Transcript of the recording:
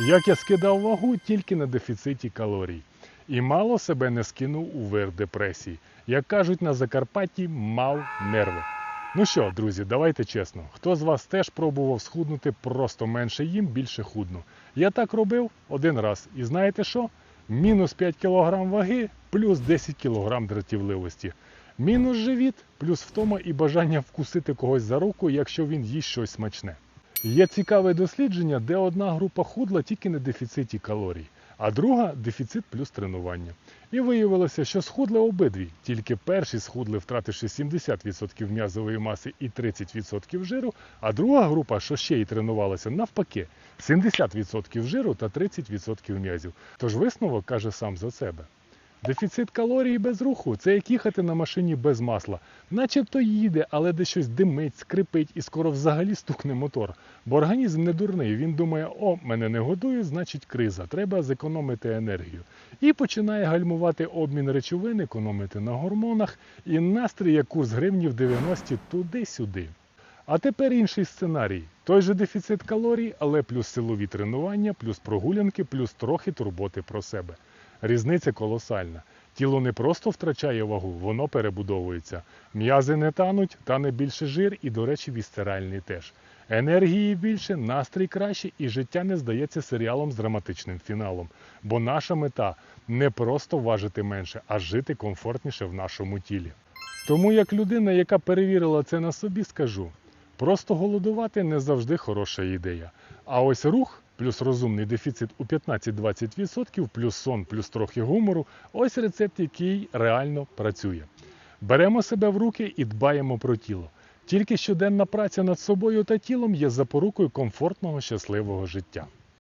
Як я скидав вагу тільки на дефіциті калорій. І мало себе не скинув у вир депресії. Як кажуть на Закарпатті, мав нерви. Ну що, друзі, давайте чесно. Хто з вас теж пробував схуднути просто менше їм, більше худну? Я так робив один раз. І знаєте що? Мінус 5 кг ваги, плюс 10 кг дратівливості. Мінус живіт, плюс втома і бажання вкусити когось за руку, якщо він їсть щось смачне. Є цікаве дослідження, де одна група худла тільки на дефіциті калорій, а друга дефіцит плюс тренування. І виявилося, що схудли обидві. Тільки перші схудли, втративши 70% м'язової маси і 30% жиру, а друга група, що ще й тренувалася, навпаки, 70% жиру та 30% м'язів. Тож висновок каже сам за себе. Дефіцит калорій без руху це як їхати на машині без масла. Начебто їде, але де щось димить, скрипить і скоро взагалі стукне мотор. Бо організм не дурний. Він думає, о, мене не годують, значить криза, треба зекономити енергію. І починає гальмувати обмін речовин, економити на гормонах, і настрій, як курс гривні в 90-ті туди-сюди. А тепер інший сценарій. Той же дефіцит калорій, але плюс силові тренування, плюс прогулянки, плюс трохи турботи про себе. Різниця колосальна. Тіло не просто втрачає вагу, воно перебудовується. М'язи не тануть, тане більше жир і, до речі, вісцеральний теж. Енергії більше, настрій краще і життя не здається серіалом з драматичним фіналом. Бо наша мета не просто важити менше, а жити комфортніше в нашому тілі. Тому як людина, яка перевірила це на собі, скажу: просто голодувати не завжди хороша ідея. А ось рух плюс розумний дефіцит у 15-20%, плюс сон, плюс трохи гумору ось рецепт, який реально працює. Беремо себе в руки і дбаємо про тіло. Тільки щоденна праця над собою та тілом є запорукою комфортного щасливого життя.